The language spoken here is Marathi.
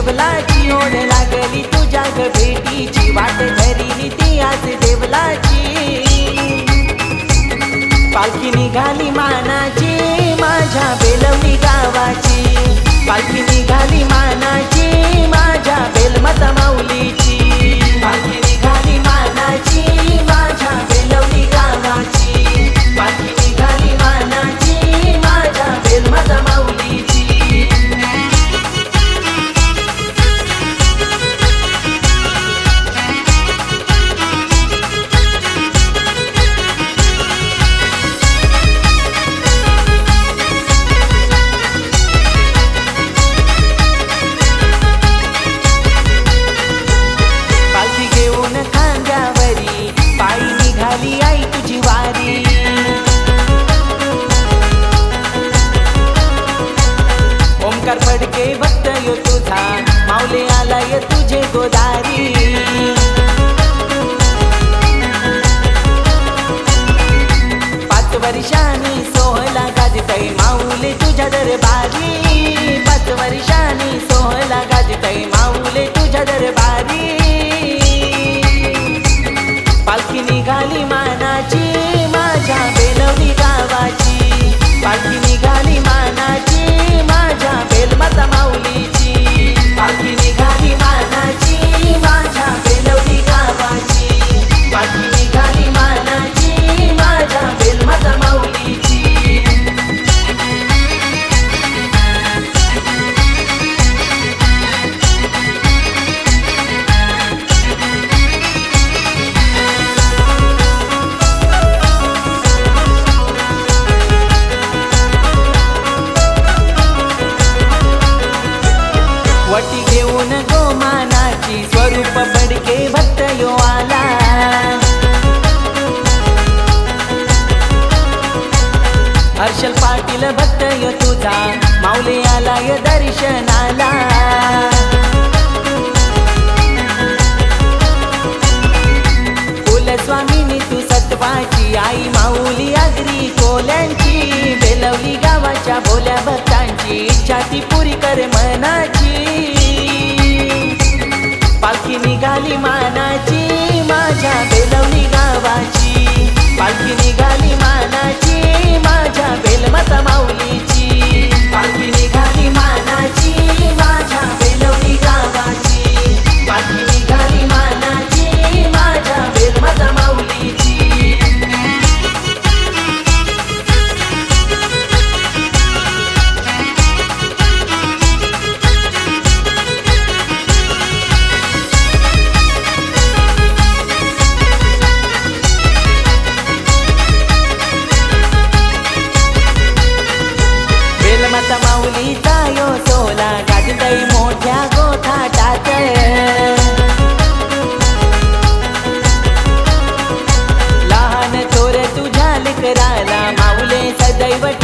देवलाची ओढ लागली. तुझ्या भेटीची वाट धरी ती आज देवलाची. पालखी निघाली मानाची माझ्या बेलवणी गावाची. पालखी निघाली मानाची माझ्या बेलमता माऊली वर्षांनी सोहला गाजतय माऊले तुझ्या दरबारी. पाच वर्षांनी सोहला गाजतय माऊले तुझ्या दरबारी. पालखी निघाली मानाची माझ्या बेलवली गावाची. पालखी वटी घेऊन गोमानाची स्वरूप बडके भक्त यो आला हर्षल पाटील भक्त यो तुझा माऊली आलाय दर्शनाला. कुलस्वामिनी तू सत्वाची आई माऊली आगरी कोल्यांची बेलवली गावाच्या भोल्या भक्तांची इच्छा ती पुरी कर मनाची. पालखी निघाली माऊले